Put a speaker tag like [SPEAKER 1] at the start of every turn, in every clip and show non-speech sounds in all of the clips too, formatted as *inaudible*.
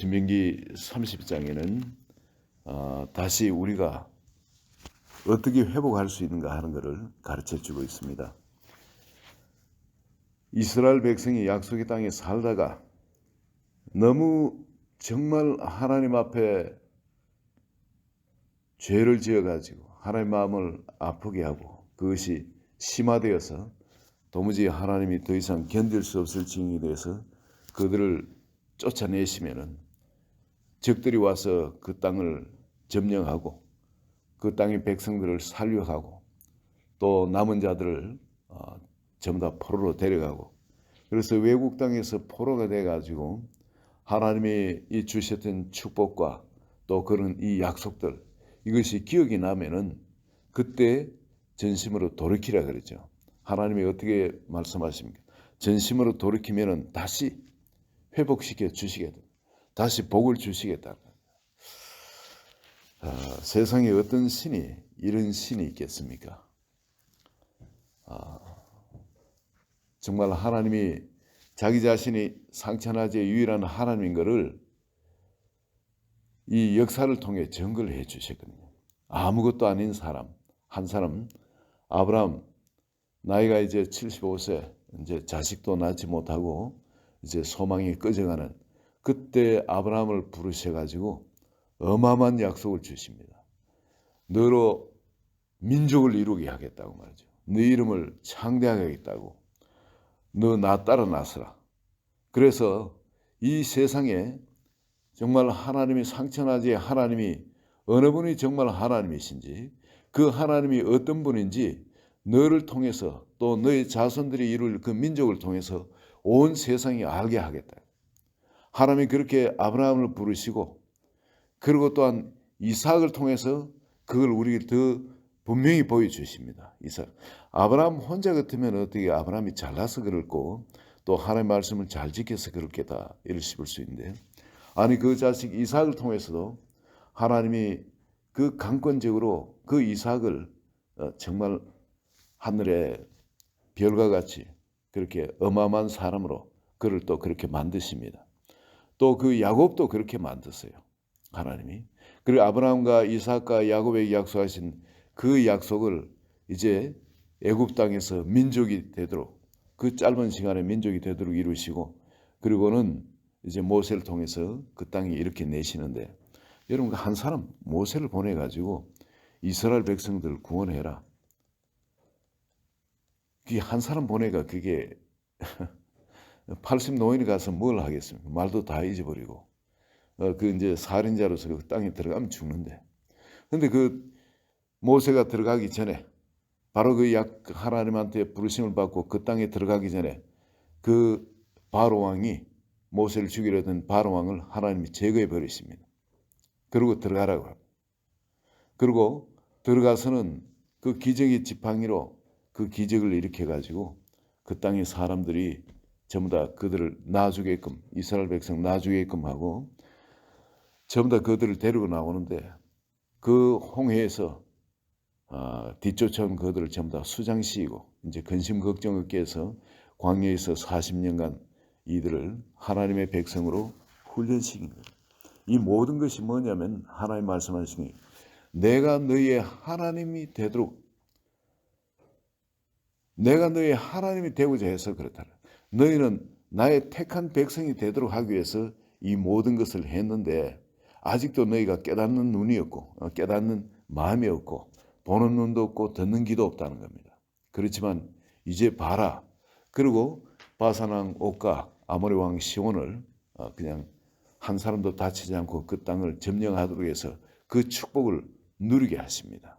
[SPEAKER 1] 신명기 30장에는 어, 다시 우리가 어떻게 회복할 수 있는가 하는 것을 가르쳐 주고 있습니다. 이스라엘 백성이 약속의 땅에 살다가 너무 정말 하나님 앞에 죄를 지어 가지고 하나님 마음을 아프게 하고 그것이 심화되어서 도무지 하나님이 더 이상 견딜 수 없을 징이 돼서 그들을 쫓아내시면은 적들이 와서 그 땅을 점령하고 그 땅의 백성들을 살려가고 또 남은 자들을 어, 전부 다 포로로 데려가고 그래서 외국 땅에서 포로가 돼 가지고 하나님이 이 주셨던 축복과 또 그런 이 약속들 이것이 기억이 나면은 그때 전심으로 돌이키라 그러죠. 하나님이 어떻게 말씀하십니까? 전심으로 돌이키면은 다시 회복시켜 주시겠다. 다시 복을 주시겠다. 아, 세상에 어떤 신이 이런 신이 있겠습니까? 아, 정말 하나님이 자기 자신이 상천하지의 유일한 하나님인 것을 이 역사를 통해 증거를 해 주셨거든요. 아무것도 아닌 사람, 한 사람, 아브라함, 나이가 이제 75세, 이제 자식도 낳지 못하고 이제 소망이 꺼져가는 그때 아브라함을 부르셔 가지고 어마어마한 약속을 주십니다. 너로 민족을 이루게 하겠다고 말이죠. 네 이름을 창대하게 하겠다고. 너 나 따라 나서라. 그래서 이 세상에 정말 하나님이 상천하지 하나님이 어느 분이 정말 하나님이신지 그 하나님이 어떤 분인지 너를 통해서 또 너의 자손들이 이룰 그 민족을 통해서 온 세상이 알게 하겠다. 하나님이 그렇게 아브라함을 부르시고 그리고 또한 이삭을 통해서 그걸 우리에게 더 분명히 보여주십니다. 이삭. 아브라함 혼자 같으면 어떻게 아브라함이 잘나서 그럴고 또 하나님의 말씀을 잘 지켜서 그렇게다 이를 씹을 수 있는데 아니 그 자식 이삭을 통해서도 하나님이 그 강권적으로 그 이삭을 어, 정말 하늘의 별과 같이 그렇게 어마어마한 사람으로 그를 또 그렇게 만드십니다. 또 그 야곱도 그렇게 만드세요. 하나님이. 그리고 아브라함과 이삭과 야곱에게 약속하신 그 약속을 이제 애굽 땅에서 민족이 되도록 그 짧은 시간에 민족이 되도록 이루시고 그리고는 이제 모세를 통해서 그 땅에 이렇게 내시는데 여러분 한 사람 모세를 보내 가지고 이스라엘 백성들을 구원해라. 그 한 사람 보내가 그게 80 노인이 가서 뭘 하겠습니까? 말도 다 잊어버리고 어, 그 이제 살인자로서 그 땅에 들어가면 죽는데. 근데 그 모세가 들어가기 전에 바로 그 약 하나님한테 부르심을 받고 그 땅에 들어가기 전에 그 바로 왕이 모세를 죽이려 했던 바로 왕을 하나님이 제거해 버리십니다. 그리고 들어가라고 합니다. 그리고 들어가서는 그 기적의 지팡이로 그 기적을 일으켜 가지고 그 땅의 사람들이 전부 다 그들을 놔주게끔 이스라엘 백성 놔주게끔 하고 전부 다 그들을 데리고 나오는데 그 홍해에서 아, 뒤쫓아온 그들을 전부 다 수장시키고 이제 근심 걱정 없게 해서 광야에서 40년간 이들을 하나님의 백성으로 거예요. 이 모든 것이 뭐냐면 하나님 말씀하시니 내가 너희의 하나님이 되도록 내가 너희 하나님이 되고자 해서 그렇다. 너희는 나의 택한 백성이 되도록 하기 위해서 이 모든 것을 했는데 아직도 너희가 깨닫는 눈이 없고 어, 깨닫는 마음이 없고 보는 눈도 없고 듣는 귀도 없다는 겁니다. 그렇지만 이제 봐라. 그리고 바사왕 옥과 아모리 왕 시온을 어, 그냥 한 사람도 다치지 않고 그 땅을 점령하도록 해서 그 축복을 누리게 하십니다.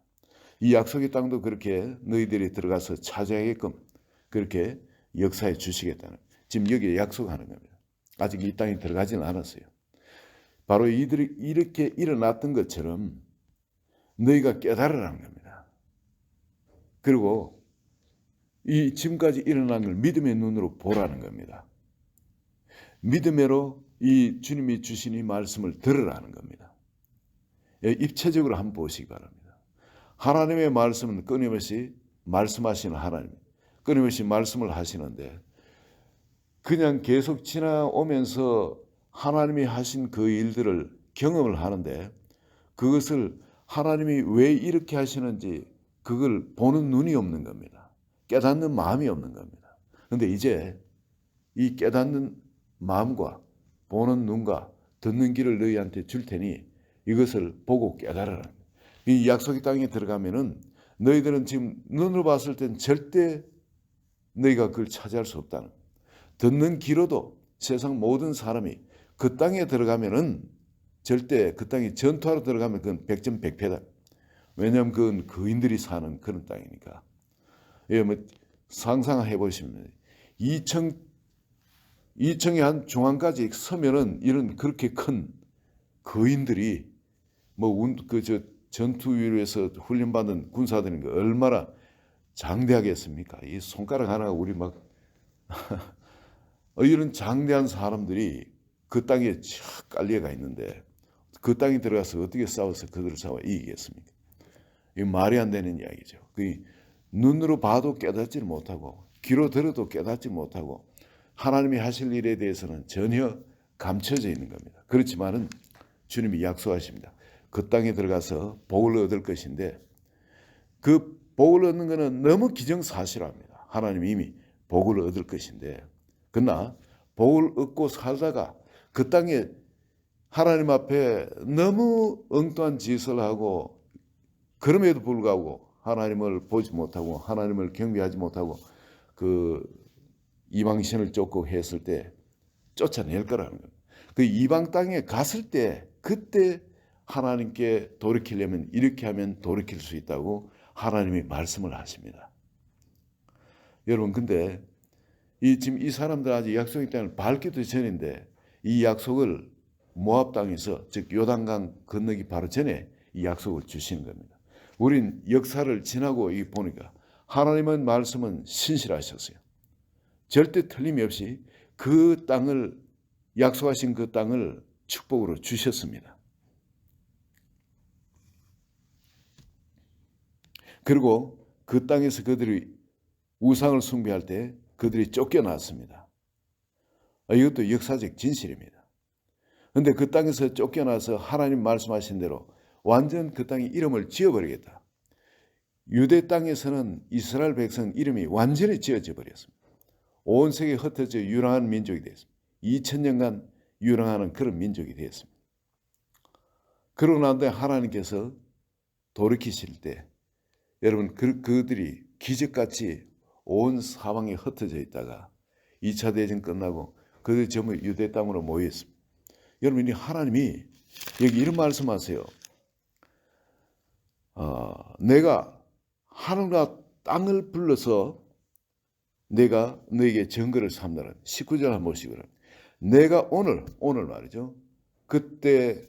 [SPEAKER 1] 이 약속의 땅도 그렇게 너희들이 들어가서 차지하게끔 그렇게 역사해 주시겠다는 지금 여기에 약속하는 겁니다. 아직 이 땅에 들어가지는 않았어요. 바로 이들이 이렇게 일어났던 것처럼 너희가 깨달으라는 겁니다. 그리고 이 지금까지 일어난 걸 믿음의 눈으로 보라는 겁니다. 믿음으로 이 주님이 주신 이 말씀을 들으라는 겁니다. 예, 입체적으로 한번 보시기 바랍니다. 하나님의 말씀은 끊임없이 말씀하시는 하나님, 끊임없이 말씀을 하시는데 그냥 계속 지나오면서 하나님이 하신 그 일들을 경험을 하는데 그것을 하나님이 왜 이렇게 하시는지 그걸 보는 눈이 없는 겁니다. 깨닫는 마음이 없는 겁니다. 근데 이제 이 깨닫는 마음과 보는 눈과 듣는 길을 너희한테 줄 테니 이것을 보고 깨달아라. 이 약속의 땅에 들어가면은 너희들은 지금 눈으로 봤을 땐 절대 너희가 그걸 차지할 수 없다는. 듣는 귀로도 세상 모든 사람이 그 땅에 들어가면은 절대 그 땅에 전투하러 들어가면 그건 백전백패다. 왜냐하면 그건 거인들이 사는 그런 땅이니까. 예, 뭐 상상해 보시면 2층 2층의 한 중앙까지 서면은 이런 그렇게 큰 거인들이 뭐그저 전투위에서 훈련받은 군사들인 거 얼마나 장대하겠습니까? 이 손가락 하나가 우리 막 어, *laughs* 이런 장대한 사람들이 그 땅에 쫙 깔려가 있는데 그 땅에 들어가서 어떻게 싸워서 그들을 싸워 이기겠습니까? 이 말이 안 되는 이야기죠. 그 눈으로 봐도 깨닫지 못하고 귀로 들어도 깨닫지 못하고 하나님이 하실 일에 대해서는 전혀 감춰져 있는 겁니다. 그렇지만은 주님이 약속하십니다. 그 땅에 들어가서 복을 얻을 것인데 그 복을 얻는 것은 너무 기정사실합니다. 하나님 이미 복을 얻을 것인데 그러나 복을 얻고 살다가 그 땅에 하나님 앞에 너무 엉뚱한 짓을 하고 그럼에도 불구하고 하나님을 보지 못하고 하나님을 경배하지 못하고 그 이방신을 쫓고 했을 때 쫓아낼 거라는 거예요. 그 이방 땅에 갔을 때 그때 하나님께 돌이키려면 이렇게 하면 돌이킬 수 있다고 하나님이 말씀을 하십니다. 여러분 근데 이 지금 이 사람들 아직 약속의 땅을 밟기도 전인데 이 약속을 모압 땅에서 즉 요단강 건너기 바로 전에 이 약속을 주시는 겁니다. 우린 역사를 지나고 이 보니까 하나님의 말씀은 신실하셨어요. 절대 틀림이 없이 그 땅을 약속하신 그 땅을 축복으로 주셨습니다. 그리고 그 땅에서 그들이 우상을 숭배할 때 그들이 쫓겨났습니다. 아, 이것도 역사적 진실입니다. 그런데 그 땅에서 쫓겨나서 하나님 말씀하신 대로 완전 그 땅에 이름을 지어버리겠다. 유대 땅에서는 이스라엘 백성 이름이 완전히 지어져 버렸습니다. 온 세계에 흩어져 유랑한 민족이 됐습니다. 2000년간 유랑하는 그런 민족이 되었습니다. 그러고 난 뒤에 하나님께서 돌이키실 때 여러분 그, 그들이 기적같이 온 사방에 흩어져 있다가 2차 대전 끝나고 그들이 전부 유대 땅으로 모였습니다. 여러분 이 하나님이 여기 이런 말씀하세요. 어, 내가 하늘과 땅을 불러서 내가 너에게 증거를 삼느라 19절 한번 보시거라. 내가 오늘 오늘 말이죠. 그때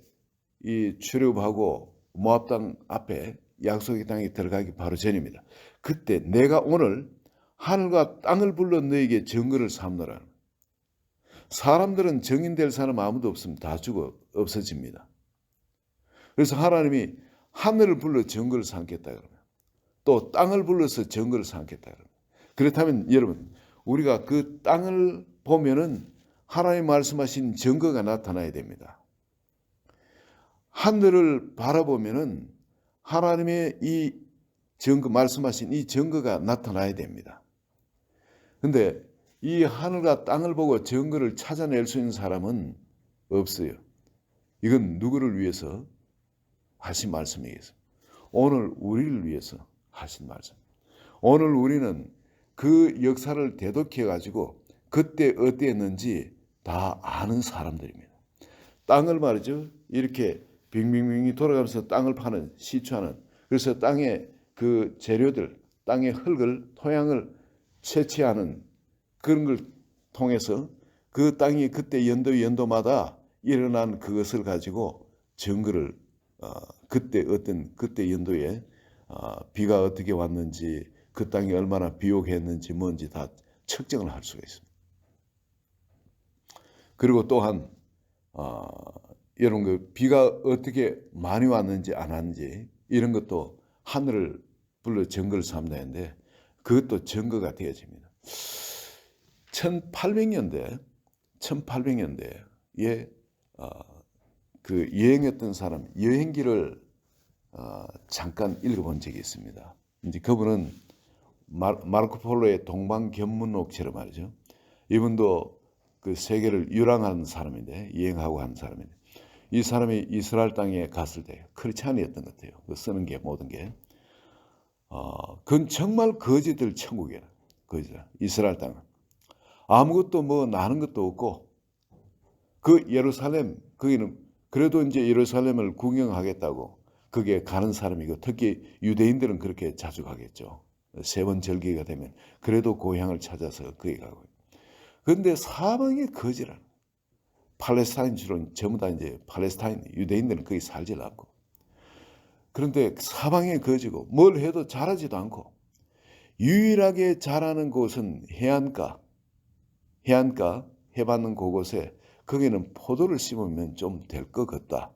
[SPEAKER 1] 이 출입하고 모압 땅 앞에 약속의 땅에 들어가기 바로 전입니다. 그때 내가 오늘 하늘과 땅을 불러 너에게 증거를 삼느라. 사람들은 정인될 사람 아무도 없으면 다 죽어 없어집니다. 그래서 하나님이 하늘을 불러 증거를 삼겠다 그러면 또 땅을 불러서 증거를 삼겠다 그러면 그렇다면 여러분 우리가 그 땅을 보면은 하나님 말씀하신 증거가 나타나야 됩니다. 하늘을 바라보면은 하나님의 이 증거 말씀하신 이 증거가 나타나야 됩니다. 근데 이 하늘과 땅을 보고 증거를 찾아낼 수 있는 사람은 없어요. 이건 누구를 위해서 하신 말씀이겠습니다. 오늘 우리를 위해서 하신 말씀. 오늘 우리는 그 역사를 되돌켜 가지고 그때 어땠는지 다 아는 사람들입니다. 땅을 말이죠. 이렇게 빙빙빙이 돌아가면서 땅을 파는 시추하는 그래서 땅의 그 재료들, 땅의 흙을 토양을 채취하는 그런 걸 통해서 그 땅이 그때 연도 연도마다 일어난 그것을 가지고 증거를 어, 그때 어떤 그때 연도에 어, 비가 어떻게 왔는지 그 땅이 얼마나 비옥했는지 뭔지 다 측정을 할 수가 있습니다. 그리고 또한 어, 이런 그 비가 어떻게 많이 왔는지 안 왔는지 이런 것도 하늘을 불러 증거를 삼는데 그것도 증거가 되어집니다. 1800년대 1800년대 어, 그 여행했던 사람 여행기를 어, 잠깐 읽어본 적이 있습니다. 이제 그분은 마, 마르 코 폴로의 동방견문록처럼 말이죠. 이분도 그 세계를 유랑하는 사람인데 여행하고 하는 사람인데 이 사람이 이스라엘 땅에 갔을 때 크리스찬이었던 것 같아요. 그 쓰는 게 모든 게 어, 그건 정말 거지들 천국이야. 거지 이스라엘 땅은 아무것도 뭐 나는 것도 없고 그 예루살렘 거기는 그래도 이제 예루살렘을 구경하겠다고 그게 가는 사람이고 특히 유대인들은 그렇게 자주 가겠죠. 세 번 절기가 되면 그래도 고향을 찾아서 거기 가고. 그런데 사방에 거지라. 팔레스타인 주로 전부 다 이제 팔레스타인 유대인들은 거기 살질 않고. 그런데 사방에 거지고 뭘 해도 자라지도 않고 유일하게 자라는 곳은 해안가, 해안가 해받는 그곳에 거기는 포도를 심으면 좀 될 것 같다.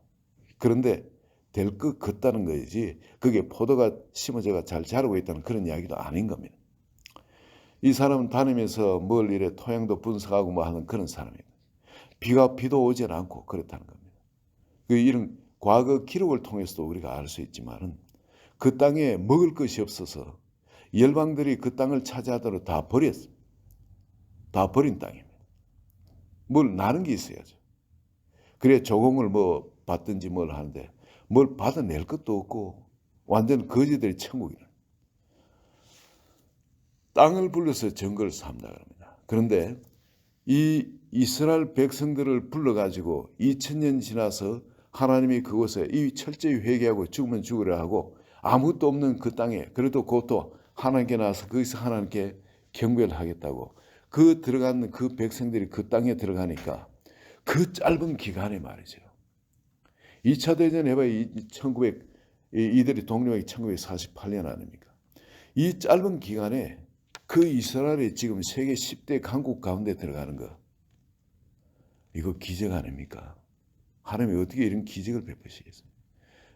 [SPEAKER 1] 그런데 될 것 같다는 거지 그게 포도가 심어져가 잘 자라고 있다는 그런 이야기도 아닌 겁니다. 이 사람은 다니면서 뭘 이래 토양도 분석하고 뭐 하는 그런 사람이에요. 비가 비도 오질 않고 그렇다는 겁니다. 그 이런 과거 기록을 통해서도 우리가 알 수 있지만은 그 땅에 먹을 것이 없어서 열방들이 그 땅을 차지하도록 다 버렸어. 다 버린 땅입니다. 뭘 나는 게 있어야죠. 그래 조공을 뭐 받든지 뭘 하는데 뭘 받아낼 것도 없고 완전 거지들의 천국이라. 땅을 불러서 정글을 삼다 그럽니다. 그런데 이 이스라엘 백성들을 불러가지고 2000년 지나서 하나님이 그곳에 이 철저히 회개하고 죽으면 죽으려 하고 아무것도 없는 그 땅에 그래도 그것도 하나님께 나와서 거기서 하나님께 경배를 하겠다고 그 들어가는 그 백성들이 그 땅에 들어가니까 그 짧은 기간에 말이죠. 2차 대전 해봐야 1900 이들이 독립하기 1948년 아닙니까? 이 짧은 기간에 그 이스라엘이 지금 세계 10대 강국 가운데 들어가는 거 이거 기적 아닙니까? 하나님이 어떻게 이런 기적을 베푸시겠어요?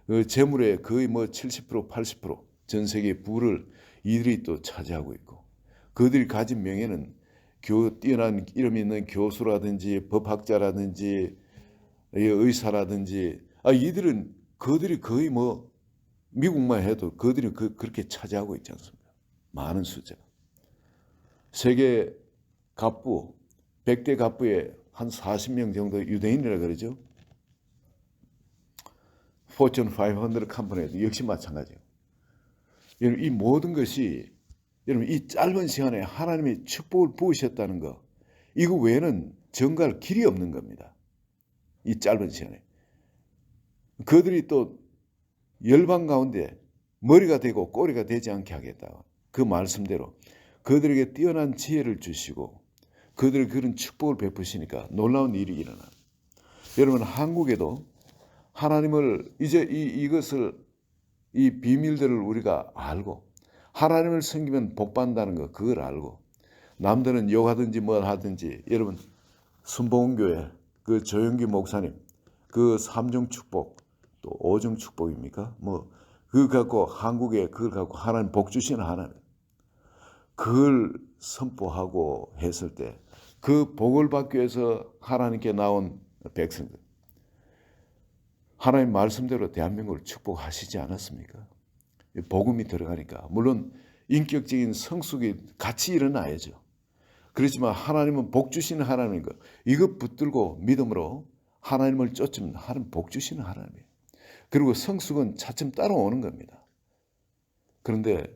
[SPEAKER 1] 그 재물의 거의 뭐 70% 80%전 세계 부를 이들이 또 차지하고 있고 그들이 가진 명예는 교 뛰어난 이름 있는 교수라든지 법학자라든지 의사라든지 아 이들은 그들이 거의 뭐 미국만 해도 그들이 그, 그렇게 차지하고 있지 않습니까? 많은 숫자. 세계 갑부 100대 갑부에 한 40명 정도 유대인이라 그러죠. 포천 500 컴퍼니도 역시 마찬가지예요. 여러분 이 모든 것이 여러분 이 짧은 시간에 하나님의 축복을 부으셨다는 거 이거 외에는 정갈 길이 없는 겁니다. 이 짧은 시간에 그들이 또 열방 가운데 머리가 되고 꼬리가 되지 않게 하겠다. 그 말씀대로 그들에게 뛰어난 지혜를 주시고 그들 그런 축복을 베푸시니까 놀라운 일이 일어나. 여러분 한국에도 하나님을 이제 이, 이것을 이 비밀들을 우리가 알고 하나님을 섬기면 복 받는다는 거 그걸 알고 남들은 욕하든지 뭘 하든지 여러분 순복음교회 그 조영기 목사님 그 삼중 축복 또 오중 축복입니까? 뭐 그거 갖고 한국에 그걸 갖고 하나님 복 주시는 하나님 그걸 선포하고 했을 때 그 복을 받기 위해서 하나님께 나온 백성들 하나님 말씀대로 대한민국을 축복하시지 않았습니까? 복음이 들어가니까 물론 인격적인 성숙이 같이 일어나야죠. 그렇지만 하나님은 복 주시는 하나님인 거 이거 붙들고 믿음으로 하나님을 쫓으면 하나님 복 주시는 하나님이에요. 그리고 성숙은 차츰 따라오는 겁니다. 그런데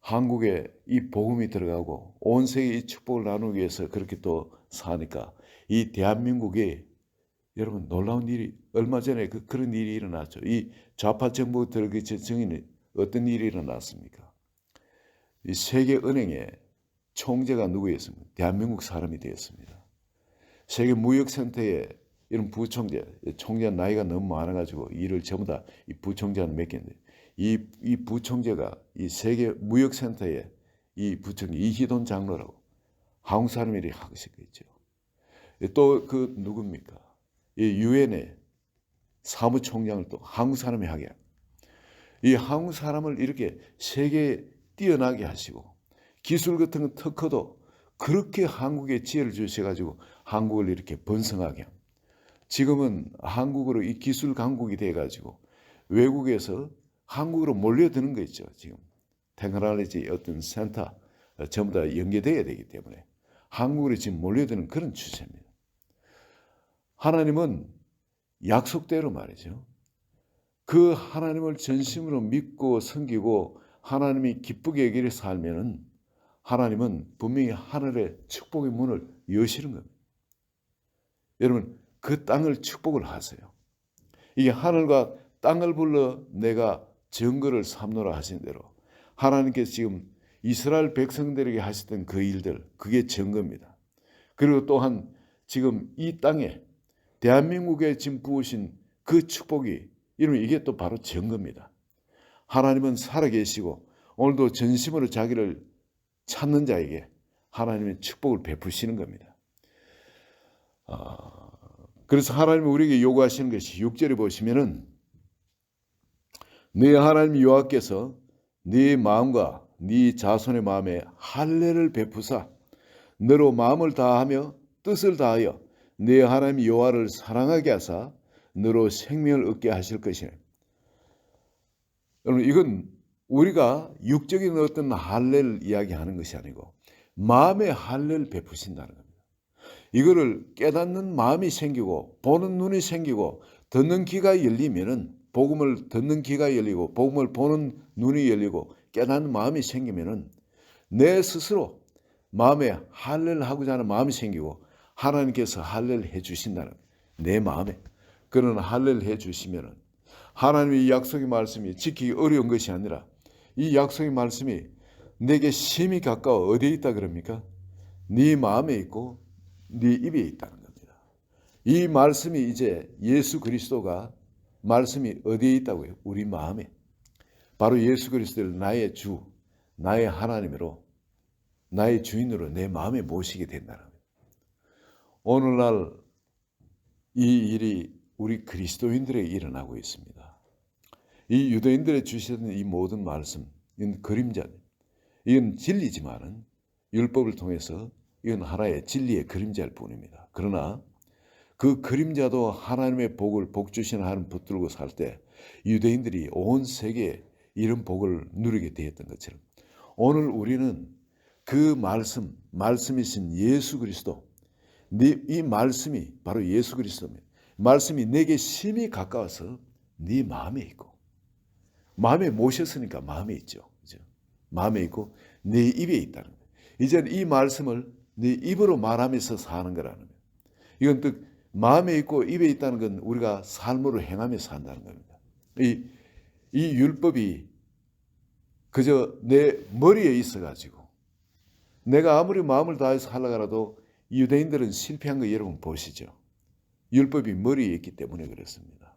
[SPEAKER 1] 한국에 이 복음이 들어가고 온 세계 이 축복을 나누기 위해서 그렇게 또 사니까 이 대한민국에 여러분 놀라운 일이 얼마 전에 그, 그런 일이 일어났죠. 이 좌파 정부 들기 전에 어떤 일이 일어났습니까? 이 세계은행의 총재가 누구였습니까? 대한민국 사람이 되었습니다. 세계 무역센터에 이런 부총재, 총재 나이가 너무 많아가지고 일을 전부 다 이 부총재는 맡겼는데 이, 이 부총재가 이 세계 무역센터에 이 부총재 이희돈 장로라고 한국 사람들이 하시겠죠. 또 그 누굽니까? 이 유엔의 사무총장을 또 한국 사람이 하게. 이 한국 사람을 이렇게 세계에 뛰어나게 하시고 기술 같은 특허도 그렇게 한국에 지혜를 주셔가지고 한국을 이렇게 번성하게. 지금은 한국으로 이 기술 강국이 돼가지고 외국에서 한국으로 몰려드는 거 있죠. 지금 테크놀로지 어떤 센터 어, 전부 다 연계돼야 되기 때문에 한국으로 지금 몰려드는 그런 추세입니다. 하나님은 약속대로 말이죠. 그 하나님을 전심으로 믿고 섬기고 하나님이 기쁘게 여기를 살면은 하나님은 분명히 하늘의 축복의 문을 여시는 겁니다. 여러분 그 땅을 축복을 하세요. 이게 하늘과 땅을 불러 내가 증거를 삼노라 하신 대로 하나님께서 지금 이스라엘 백성들에게 하셨던 그 일들 그게 증거입니다. 그리고 또한 지금 이 땅에 대한민국에 지금 부으신 그 축복이 이러면 이게 또 바로 증거입니다. 하나님은 살아계시고 오늘도 전심으로 자기를 찾는 자에게 하나님의 축복을 베푸시는 겁니다. 아, 그래서 하나님이 우리에게 요구하시는 것이 6절에 보시면은 네 하나님 여호와께서 네 마음과 네 자손의 마음에 할례를 베푸사 너로 마음을 다하며 뜻을 다하여 네 하나님 여호와를 사랑하게 하사 너로 생명을 얻게 하실 것이네. 여러분 이건 우리가 육적인 어떤 할례를 이야기하는 것이 아니고 마음의 할례를 베푸신다는 겁니다. 이거를 깨닫는 마음이 생기고 보는 눈이 생기고 듣는 귀가 열리면은 복음을 듣는 귀가 열리고 복음을 보는 눈이 열리고 깨닫는 마음이 생기면은 내 스스로 마음에 할례를 하고자 하는 마음이 생기고 하나님께서 할례를 해 주신다는 내 마음에 그런 할례를 해 주시면은 하나님의 이 약속의 말씀이 지키기 어려운 것이 아니라 이 약속의 말씀이 내게 심히 가까워 어디에 있다 그럽니까? 네 마음에 있고 네 입에 있다는 겁니다. 이 말씀이 이제 예수 그리스도가 말씀이 어디에 있다고요? 우리 마음에. 바로 예수 그리스도를 나의 주, 나의 하나님으로, 나의 주인으로 내 마음에 모시게 된다는 거예요. 오늘날 이 일이 우리 그리스도인들에게 일어나고 있습니다. 이 유대인들의 주시는 이 모든 말씀, 이건 그림자, 이건 진리지만은 율법을 통해서 이건 하나의 진리의 그림자일 뿐입니다. 그러나 그 그림자도 하나님의 복을 복 주시는 하나님 붙들고 살 때 유대인들이 온 세계에 이런 복을 누리게 되었던 것처럼 오늘 우리는 그 말씀, 말씀이신 예수 그리스도, 이 말씀이 바로 예수 그리스도입니다. 말씀이 내게 심히 가까워서 네 마음에 있고 마음에 모셨으니까 마음에 있죠. 그죠? 마음에 있고 내 입에 있다는 거예요. 이제는 이 말씀을 네 입으로 말하면서 사는 거라는 거예요. 이건 또 마음에 있고 입에 있다는 건 우리가 삶으로 행하며 산다는 겁니다. 이, 이 율법이 그저 내 머리에 있어가지고 내가 아무리 마음을 다해서 하려고 도 유대인들은 실패한 거 여러분 보시죠. 율법이 머리에 있기 때문에 그렇습니다.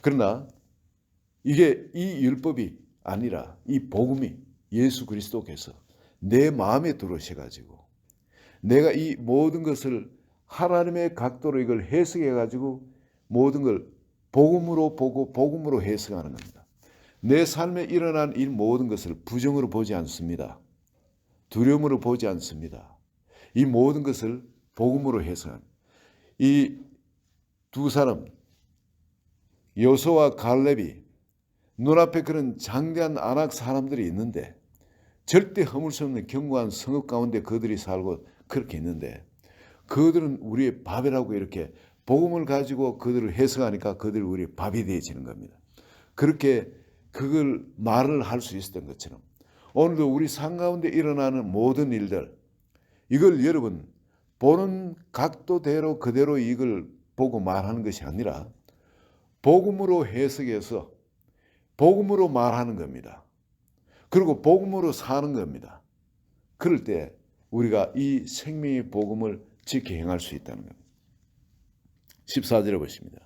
[SPEAKER 1] 그러나 이게 이 율법이 아니라 이 복음이 예수 그리스도께서 내 마음에 들어오셔가지고 내가 이 모든 것을 하나님의 각도로 이걸 해석해 가지고 모든 걸 복음으로 보고 복음으로 해석하는 겁니다. 내 삶에 일어난 이 모든 것을 부정으로 보지 않습니다. 두려움으로 보지 않습니다. 이 모든 것을 복음으로 해석한 이 두 사람 여소와 갈렙이 눈앞에 그런 장대한 안악 사람들이 있는데 절대 허물 수 없는 견고한 성읍 가운데 그들이 살고 그렇게 있는데 그들은 우리의 밥이라고 이렇게 복음을 가지고 그들을 해석하니까 그들이 우리의 밥이 되어지는 겁니다. 그렇게 그걸 말을 할 수 있었던 것처럼 오늘도 우리 삶 가운데 일어나는 모든 일들 이걸 여러분 보는 각도대로 그대로 이걸 보고 말하는 것이 아니라 복음으로 해석해서 복음으로 말하는 겁니다. 그리고 복음으로 사는 겁니다. 그럴 때 우리가 이 생명의 복음을 지켜 행할 수 있다는 겁니다. 14절에 보십니다.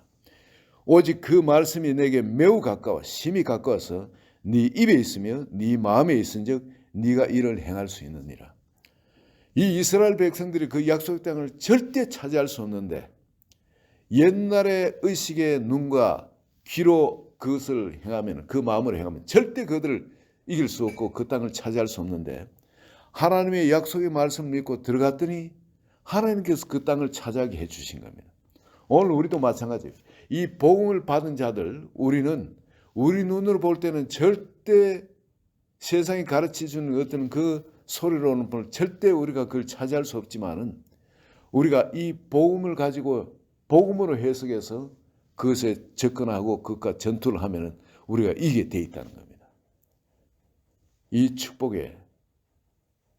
[SPEAKER 1] 오직 그 말씀이 내게 매우 가까워 심히 가까워서 네 입에 있으며 네 마음에 있은즉 네가 이를 행할 수 있느니라. 이 이스라엘 백성들이 그 약속 땅을 절대 차지할 수 없는데 옛날의 의식의 눈과 귀로 그것을 행하면 그 마음으로 행하면 절대 그들을 이길 수 없고 그 땅을 차지할 수 없는데 하나님의 약속의 말씀을 믿고 들어갔더니 하나님께서 그 땅을 차지하게 해 주신 겁니다. 오늘 우리도 마찬가지예요. 이 복음을 받은 자들 우리는 우리 눈으로 볼 때는 절대 세상이 가르쳐 주는 어떤 그 소리로는 볼 절대 우리가 그걸 차지할 수 없지만은 우리가 이 복음을 가지고 복음으로 해석해서 그것에 접근하고 그것과 전투를 하면은 우리가 이게 돼 있다는 겁니다. 이 축복에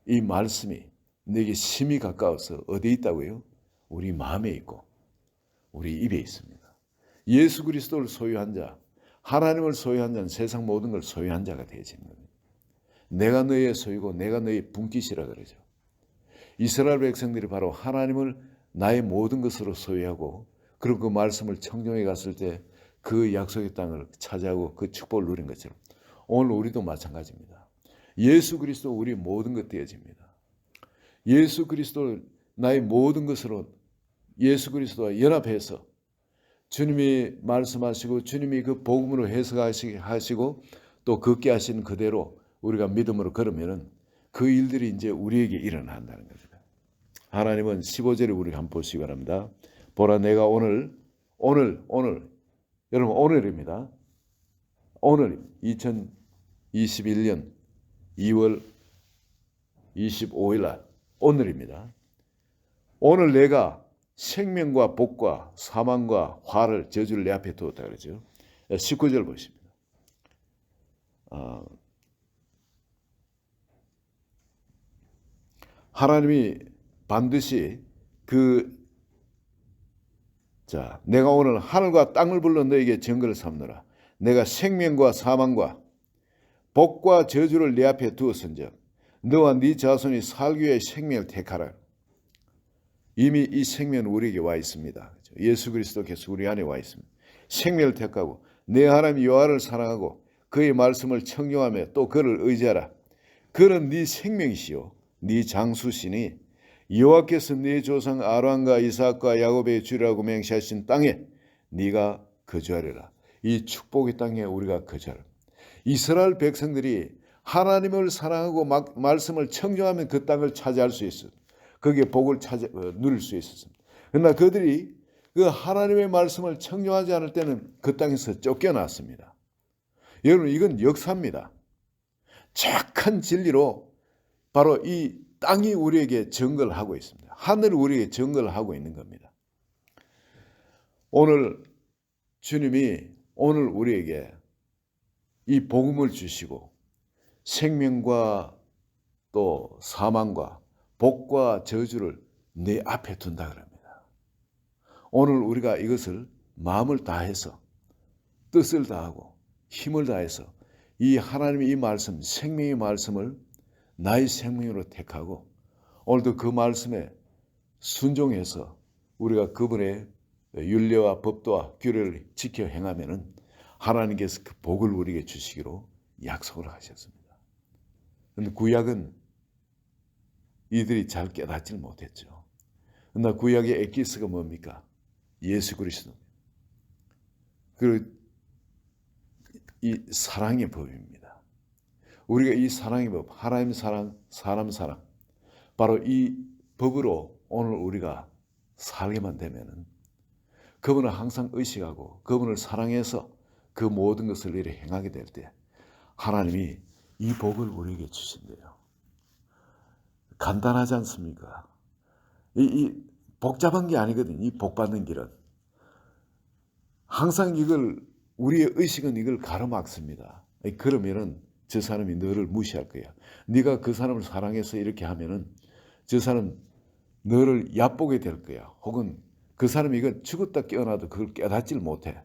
[SPEAKER 1] 이 말씀이 내게 심히 가까워서 어디에 있다고요? 우리 마음에 있고 우리 입에 있습니다. 예수 그리스도를 소유한 자, 하나님을 소유한 자는 세상 모든 걸 소유한 자가 되어지는 겁니다. 내가 너의 소유고 내가 너의 분깃이라 그러죠. 이스라엘 백성들이 바로 하나님을 나의 모든 것으로 소유하고 그리고 그 말씀을 청정해 갔을 때 그 약속의 땅을 차지하고 그 축복을 누린 것처럼 오늘 우리도 마찬가지입니다. 예수 그리스도 우리 모든 것 되어집니다. 예수 그리스도 나의 모든 것으로 예수 그리스도와 연합해서 주님이 말씀하시고 주님이 그 복음으로 해석하시고 또 걷게 하신 그대로 우리가 믿음으로 걸으면은 그 일들이 이제 우리에게 일어난다는 겁니다. 하나님은 15절에 우리가 한번 보시기 바랍니다. 보라 내가 오늘 오늘 오늘 여러분 오늘입니다. 오늘 2021년 2월 25일 날 오늘입니다. 오늘 내가 생명과 복과 사망과 화를 저주를 내 앞에 두었다 그러죠. 19절 보십니다. 아, 하나님이 반드시 그 자, 내가 오늘 하늘과 땅을 불러 너에게 증거를 삼느라. 내가 생명과 사망과 복과 저주를 내 앞에 두었은즉 너와 네 자손이 살기 위해 생명을 택하라. 이미 이 생명은 우리에게 와 있습니다. 예수 그리스도께서 우리 안에 와 있습니다. 생명을 택하고 내 하나님 여호와를 사랑하고 그의 말씀을 청종하며 또 그를 의지하라. 그는 네 생명이시요 네 장수시니 여호와께서 네 조상 아브라함과 이삭과 야곱의 주라고 맹세하신 땅에 네가 거주하리라. 이 축복의 땅에 우리가 거주하라. 이스라엘 백성들이 하나님을 사랑하고 막, 말씀을 청정하면 그 땅을 차지할 수 있어. 거기에 복을 찾아 어, 누릴 수 있었습니다. 그러나 그들이 그 하나님의 말씀을 청정하지 않을 때는 그 땅에서 쫓겨났습니다. 여러분 이건 역사입니다. 착한 진리로 바로 이 땅이 우리에게 증거를 하고 있습니다. 하늘이 우리에게 증거를 하고 있는 겁니다. 오늘 주님이 오늘 우리에게 이 복음을 주시고 생명과 또 사망과 복과 저주를 내 앞에 둔다 그럽니다. 오늘 우리가 이것을 마음을 다해서 뜻을 다하고 힘을 다해서 이 하나님의 이 말씀, 생명의 말씀을 나의 생명으로 택하고 오늘도 그 말씀에 순종해서 우리가 그분의 윤례와 법도와 규례를 지켜 행하면은 하나님께서 그 복을 우리에게 주시기로 약속을 하셨습니다. 그런데 구약은 이들이 잘 깨닫지 못했죠. 그러나 구약의 에키스가 뭡니까? 예수 그리스도. 그리고 이 사랑의 법입니다. 우리가 이 사랑의 법, 하나님 사랑, 사람 사랑, 바로 이 법으로 오늘 우리가 살게만 되면은 그분을 항상 의식하고 그분을 사랑해서 그 모든 것을 이렇게 행하게 될 때 하나님이 이 복을 우리에게 주신대요. 간단하지 않습니까? 이, 이 복잡한 게 아니거든. 이복 받는 길은 항상 이걸 우리의 의식은 이걸 가로막습니다. 그러면은 저 사람이 너를 무시할 거야. 네가 그 사람을 사랑해서 이렇게 하면은 저 사람 너를 얕보게 될 거야. 혹은 그 사람이 이건 죽었다 깨어나도 그걸 깨닫질 못해.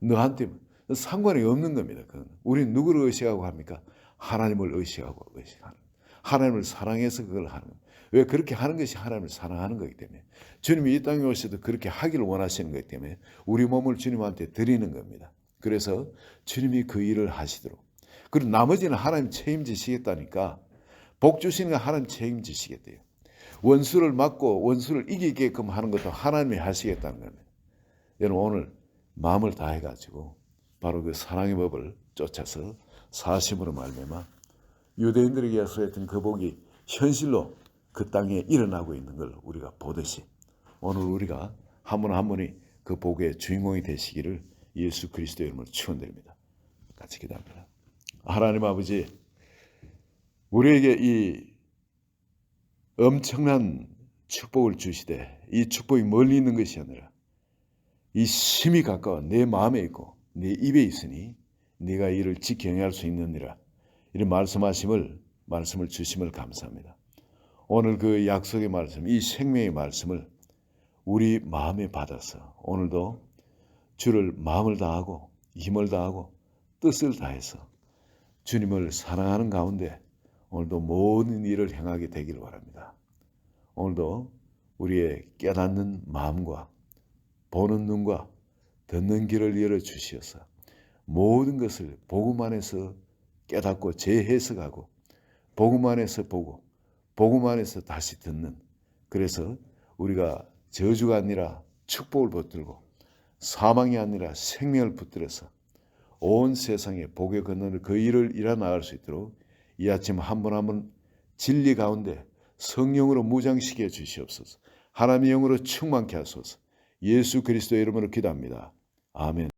[SPEAKER 1] 너한테 상관이 없는 겁니다. 그건. 우리는 누구를 의식하고 합니까? 하나님을 의식하고 의식하는. 하나님을 사랑해서 그걸 하는. 왜 그렇게 하는 것이 하나님을 사랑하는 거기 때문에. 주님이 이 땅에 오셔도 그렇게 하기를 원하시는 거기 때문에 우리 몸을 주님한테 드리는 겁니다. 그래서 주님이 그 일을 하시도록. 그리고 나머지는 하나님 책임지시겠다니까. 복 주시는 거 하나님 책임지시겠대요. 원수를 막고 원수를 이기게끔 하는 것도 하나님이 하시겠다는 겁니다. 여러분 오늘 마음을 다해 가지고 바로 그 사랑의 법을 쫓아서 사심으로 말미암아 유대인들에게 약속했던 그 복이 현실로 그 땅에 일어나고 있는 걸 우리가 보듯이 오늘 우리가 한분한 분이 그 복의 주인공이 되시기를 예수 그리스도의 이름으로 축원드립니다. 같이 기도합니다. 하나님 아버지 우리에게 이 엄청난 축복을 주시되 이 축복이 멀리 있는 것이 아니라 이 심히 가까워 내 마음에 있고 내 입에 있으니 네가 이를 지켜 행할 수 있느니라 이런 말씀하심을 말씀을 주심을 감사합니다. 오늘 그 약속의 말씀, 이 생명의 말씀을 우리 마음에 받아서 오늘도 주를 마음을 다하고 힘을 다하고 뜻을 다해서 주님을 사랑하는 가운데 오늘도 모든 일을 행하게 되기를 바랍니다. 오늘도 우리의 깨닫는 마음과 보는 눈과 듣는 길을 열어 주시어서 모든 것을 복음 안에서 깨닫고 재해석하고 복음 안에서 보고 복음 안에서 다시 듣는 그래서 우리가 저주가 아니라 축복을 붙들고 사망이 아니라 생명을 붙들어서 온 세상에 복의 건너를 그 일을 일어 나갈 수 있도록 이 아침 한 번 한 번 진리 가운데 성령으로 무장시켜 주시옵소서. 하나님의 영으로 충만케 하소서. 예수 그리스도의 이름으로 기도합니다. 아멘.